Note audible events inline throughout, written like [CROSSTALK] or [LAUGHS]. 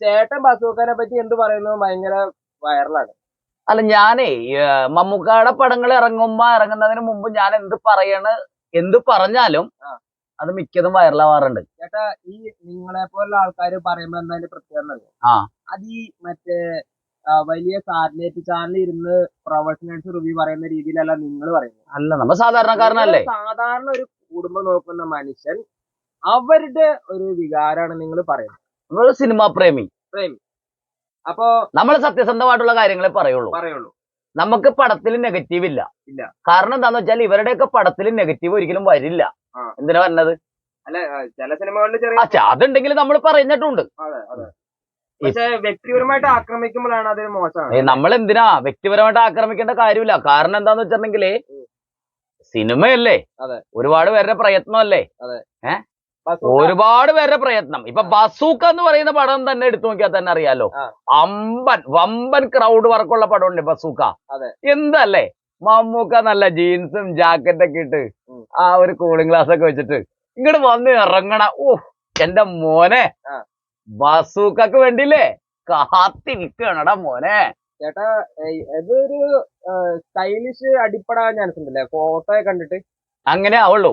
ചേട്ടൻ ബസൂക്കാനെ പറ്റി എന്ത് പറയുന്നത് ഭയങ്കര വൈറലാണ് അല്ല ഞാനേ മമ്മൂക്കയുടെ പടങ്ങൾ ഇറങ്ങുമ്പോ ഇറങ്ങുന്നതിന് മുമ്പ് ഞാൻ എന്ത് പറയണ് എന്ത് പറഞ്ഞാലും അത് മിക്കതും വൈറലാവാറുണ്ട്. ചേട്ടാ ഈ നിങ്ങളെ പോലുള്ള ആൾക്കാർ പറയുമ്പോ എന്താ അതിന്റെ പ്രത്യേകത ആ. അത് ഈ മറ്റേ വലിയ സാറ്റലൈറ്റ് ചാനൽ ഇരുന്ന് പ്രൊഫഷണൽസ് റിവ്യൂ പറയുന്ന രീതിയിലല്ല നിങ്ങൾ പറയുന്നത്. അല്ല നമ്മ സാധാരണക്കാരനല്ലേ? സാധാരണ ഒരു കുടുംബം നോക്കുന്ന മനുഷ്യൻ അവരുടെ ഒരു വികാരമാണ് നിങ്ങൾ പറയുന്നത്. നമ്മളൊരു സിനിമാ പ്രേമി. അപ്പോ നമ്മൾ സത്യസന്ധമായിട്ടുള്ള കാര്യങ്ങളെ പറയുള്ളൂ. പറയുള്ളൂ. നമുക്ക് പടത്തിൽ നെഗറ്റീവ് ഇല്ല. ഇല്ല. കാരണം എന്താന്ന് വെച്ചാൽ ഇവരുടെയൊക്കെ പടത്തിൽ നെഗറ്റീവ് ഒരിക്കലും വരില്ല. എന്തിനാ പറഞ്ഞത് അല്ല ചില സിനിമകളിൽ ചെറിയ അതുണ്ടെങ്കിൽ നമ്മൾ പറഞ്ഞിട്ടുണ്ട്. അതെ അതെ. പക്ഷെ വ്യക്തിപരമായിട്ട് ആക്രമിക്കുമ്പോഴാണ് അതൊരു മോശമാണ്. നമ്മൾ എന്തിനാ വ്യക്തിപരമായിട്ട് ആക്രമിക്കേണ്ട കാര്യമില്ല. കാരണം എന്താന്ന് വെച്ചിട്ടുണ്ടെങ്കിൽ സിനിമയല്ലേ? അതെ. ഒരുപാട് പേരുടെ പ്രയത്നമല്ലേ? ബസൂക്ക ഒരുപാട് പേരുടെ പ്രയത്നം. ഇപ്പൊ ബസൂക്ക എന്ന് പറയുന്ന പടം തന്നെ എടുത്തു നോക്കിയാൽ തന്നെ അറിയാലോ. അമ്പൻ വമ്പൻ ക്രൗഡ് വർക്കുള്ള പടമുണ്ട് ബസൂക്ക. എന്തല്ലേ? മമ്മൂക്ക നല്ല ജീൻസും ജാക്കറ്റൊക്കെ ഇട്ട് ആ ഒരു കൂളിംഗ് ഗ്ലാസ് ഒക്കെ വെച്ചിട്ട് ഇങ്ങോട്ട് വന്ന് ഇറങ്ങണ. ഓ എന്റെ മോനെ. ബസൂക്കക്ക് വേണ്ടിയില്ലേ? കാത്തിരിക്കണടാ മോനെ. ചേട്ടാ ഇതൊരു സ്റ്റൈലിഷ് അടിപ്പെടാൻ ചാൻസ് ഉണ്ടല്ലേ? ഫോട്ടോ കണ്ടിട്ട്. അങ്ങനെ ആവുള്ളൂ.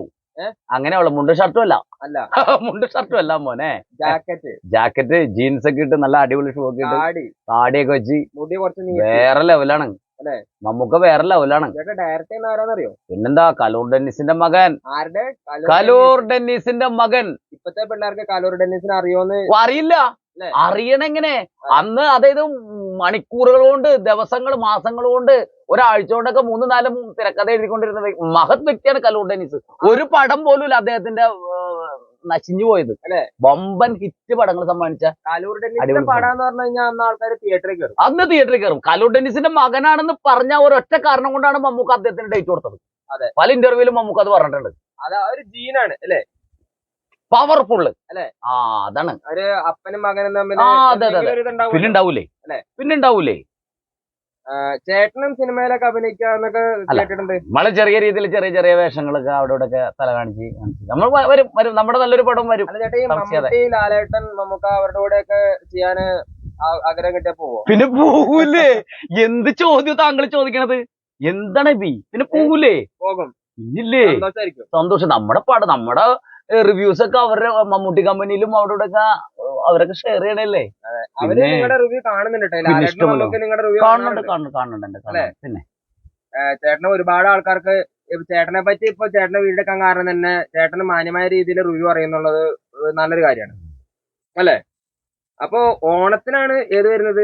അങ്ങനെ ആവുള്ളൂ. മുണ്ടും ഷർട്ടും അല്ല. അല്ല. [LAUGHS] മുണ്ട് ഷർട്ടും അല്ല മോനെ. ജാക്കറ്റ്. ജാക്കറ്റ് ജീൻസ് ഒക്കെ ഇട്ട് നല്ല അടിപൊളി ഷൂ ഒക്കെ ഇട്ട് താടി. താടിയൊക്കെ വെച്ച് മുടി കുറച്ച് വേറെ ലെവലാണ് നമുക്ക് വേറെ ലെവലാണ് ഡയറക്റ്റ് ആരാന്നറിയോ? പിന്നെന്താ കലൂർ ഡെന്നിസിന്റെ മകൻ. ആരുടെ? കലൂർ ഡെന്നിസിന്റെ മകൻ. ഇപ്പത്തെ പിള്ളേർക്ക് കലൂർ ഡെന്നിസിനെ അറിയോന്ന് അറിയില്ല? അറിയണെങ്ങനെ? അന്ന് അതായത് മണിക്കൂറുകൾ കൊണ്ട് ദിവസങ്ങൾ മാസങ്ങൾ കൊണ്ട് ഒരാഴ്ച കൊണ്ടൊക്കെ മൂന്ന് നാലും തിരക്കഥ എഴുതിക്കൊണ്ടിരുന്ന മഹത് വ്യക്തിയാണ് കലൂർ ഡെന്നിസ്. ഒരു പടം പോലും ഇല്ല അദ്ദേഹത്തിന്റെ നശിഞ്ഞു പോയത്. അല്ലേ? ബൊമ്പൻ ഹിറ്റ് പടങ്ങൾ സമ്മാനിച്ച കലൂർ ഡെന്നിസിന്റെ അടിപൊളി എന്ന് പറഞ്ഞു കഴിഞ്ഞാൽ അന്ന് ആൾക്കാർ തിയേറ്ററിൽ കയറും അന്ന് തിയേറ്ററിൽ കയറും കലൂർ ഡെന്നിസിന്റെ മകനാണെന്ന് പറഞ്ഞ ഒരൊറ്റ കാരണം കൊണ്ടാണ് മമ്മൂക്ക അദ്ദേഹത്തിന് ഡേറ്റ് കൊടുത്തത്. അതെ. പല ഇന്റർവ്യൂലും മമ്മൂക്ക അത് പറഞ്ഞിട്ടുണ്ട്. അത് ഒരു ജീനാണ് അല്ലേ? പവർഫുള്ള് അല്ലേ? ആ അതാണ്. ഒരു അപ്പനും മകനും തമ്മിൽ. പിന്നെ ഉണ്ടാവൂലേ അല്ലേ? പിന്നെ ഉണ്ടാവൂലേ ചേട്ടനും സിനിമയിലൊക്കെ അഭിനയിക്കാന്നൊക്കെ കേട്ടിട്ടുണ്ട്. നമ്മൾ ചെറിയ രീതിയിൽ ചെറിയ ചെറിയ വേഷങ്ങളൊക്കെ അവിടെ ഇവിടെ ഒക്കെ തല കാണിച്ച് നമ്മൾ വരും വരും. നമ്മുടെ നല്ലൊരു പടം വരും. ലാലേട്ടൻ നമുക്ക് അവരുടെ കൂടെ ഒക്കെ ചെയ്യാന് ആഗ്രഹം കിട്ടിയാ പോവോ? പിന്നെ പോകൂലേ എന്ത് ചോദ്യം താങ്കൾ ചോദിക്കണത്? എന്താണ് ബി? പിന്നെ പോകൂലേ പോകും. ഇല്ലേ സന്തോഷം. നമ്മുടെ പടം നമ്മുടെ റിവ്യൂസ് ഒക്കെ അവരുടെ മമ്മൂട്ടി കമ്പനിയിലും അവിടെ ഇവിടെ അവരൊക്കെ ഷെയർ ചെയ്യണല്ലേ? പിന്നെ- ചേട്ടന് കാണുന്നുണ്ട് പിന്നെ ഒരുപാട് ആൾക്കാർക്ക് ചേട്ടനെ പറ്റി ഇപ്പൊ ചേട്ടനെ വീടെടുക്കാൻ കാരണം തന്നെ ചേട്ടന് മാന്യമായ രീതിയിൽ റിവ്യൂ അറിയുന്നുള്ളത് നല്ലൊരു കാര്യമാണ്. അല്ലേ? അപ്പൊ ഓണത്തിനാണ് ഏത് വരുന്നത്?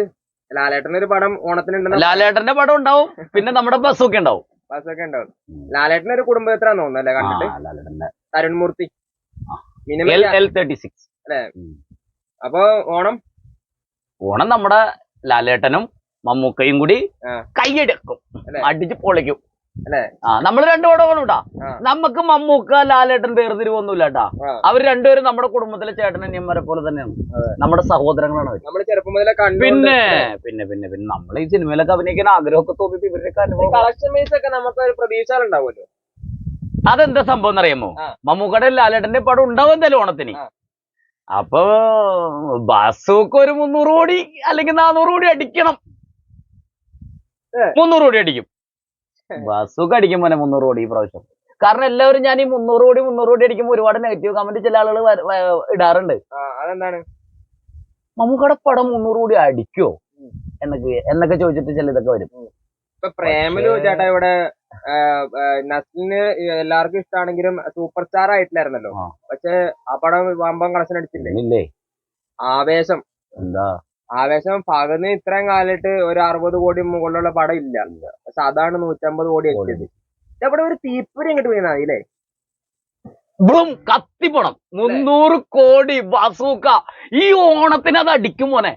ലാലേട്ടന്റെ ഒരു പടം ഓണത്തിനുണ്ടെന്ന് ലാലേട്ടന്റെ പടം ഉണ്ടാവും. പിന്നെ നമ്മുടെ ബസ് ബസ്സൊക്കെ ഉണ്ടാവും. ഒക്കെ ഉണ്ടാവും. ലാലേട്ടന്റെ ഒരു തോന്നുന്നു അല്ലേ? കണ്ടിട്ട്? Arunmurthy Tharunmurthy. L L thirty six അപ്പൊ ഓണം? ഓണം നമ്മുടെ ലാലേട്ടനും മമ്മൂക്കയും കൂടി. കൈയെടുക്കും? അടിച്ച് പൊളിക്കും. നമ്മൾ രണ്ടുപേടെ കേട്ടാ നമുക്ക് മമ്മൂക്ക ലാലേട്ടൻ വേർതിരിവൊന്നുമില്ല കേട്ടാ. അവർ രണ്ടുപേരും നമ്മുടെ കുടുംബത്തിലെ ചേട്ടൻ അനിയന്മാരെ പോലെ തന്നെയാണ്. നമ്മുടെ സഹോദരങ്ങളാണ് പിന്നെ പിന്നെ പിന്നെ പിന്നെ നമ്മൾ ഈ സിനിമയിലൊക്കെ അഭിനയിക്കാൻ ആഗ്രഹമൊക്കെ തോന്നിട്ട് ഇവരുടെ അനുഭവം അതെന്താ സംഭവം എന്നറിയാമോ? മമ്മൂക്കടെ ലാലേട്ടന്റെ പടം ഉണ്ടാവും എന്തായാലും ഓണത്തിന്. അപ്പൊ ബസ്സൊക്കെ ഒരു മുന്നൂറ് കോടി അല്ലെങ്കിൽ നാനൂറ് കോടി അടിക്കണം. മുന്നൂറ് കോടി അടിക്കും. ബസ്സൊക്കെ അടിക്കും മോനെ മുന്നൂറ് കോടി ഈ പ്രാവശ്യം. കാരണം എല്ലാവരും ഞാൻ ഈ മുന്നൂറ് കോടി മുന്നൂറ് കോടി അടിക്കുമ്പോൾ ഒരുപാട് നെഗറ്റീവ് കമന്റ് ചില ആളുകൾ ഇടാറുണ്ട്. മമ്മൂക്കടെ പടം മുന്നൂറ് കോടി അടിക്കോ? എന്നൊക്കെ എന്നൊക്കെ ചോദിച്ചിട്ട് ചില ഇതൊക്കെ വരും. ഇപ്പൊ പ്രേമലു ചേട്ടാ ഇവിടെ നസ്ലിന് എല്ലാവർക്കും ഇഷ്ടമാണെങ്കിലും സൂപ്പർ സ്റ്റാർ ആയിട്ടില്ലായിരുന്നല്ലോ. പക്ഷെ ആ പടം വമ്പം കളക്ഷൻ അടിച്ചില്ലേ ആവേശം. എന്താ? ആവേശം. പകന്ന് ഇത്രയും കാലമായിട്ട് ഒരു അറുപത് കോടി മുകളിലുള്ള പടം ഇല്ല. പക്ഷെ അതാണ് നൂറ്റമ്പത് കോടി എത്തിയത്. അവിടെ ഒരു തീപ്പൊരി ഇങ്ങോട്ട് വീണാ ഇല്ലേ? ബ്ലും കത്തിപ്പണം. മുന്നൂറ് കോടി ബസൂക്ക ഈ ഓണത്തിന് അത് അടിക്കും മോനെ.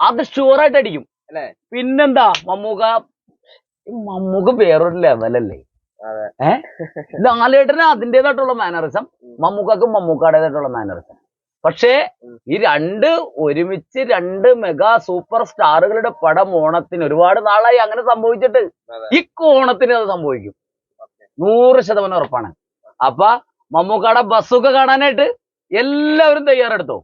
അത് ഷുവറായിട്ട് അടിക്കും. അല്ലേ? പിന്നെന്താ? മമ്മൂക്ക മമ്മൂക്ക വേറൊരു ലെവലല്ലേ അതെ. ഏ? ലാലേട്ടന് അതിന്റെതായിട്ടുള്ള മാനറിസം മമ്മൂക്കാക്ക് മമ്മൂക്കാടേതായിട്ടുള്ള മാനറിസം പക്ഷേ ഈ രണ്ട് ഒരുമിച്ച് രണ്ട് മെഗാ സൂപ്പർ സ്റ്റാറുകളുടെ പടം ഓണത്തിന് ഒരുപാട് നാളായി അങ്ങനെ സംഭവിച്ചിട്ട് ഈ കോണത്തിന് അത് സംഭവിക്കും. നൂറ് ശതമാനം ഉറപ്പാണ്. അപ്പൊ മമ്മൂക്കാടെ ബസ്സൊക്കെ കാണാനായിട്ട് എല്ലാവരും തയ്യാറെടുത്തോ?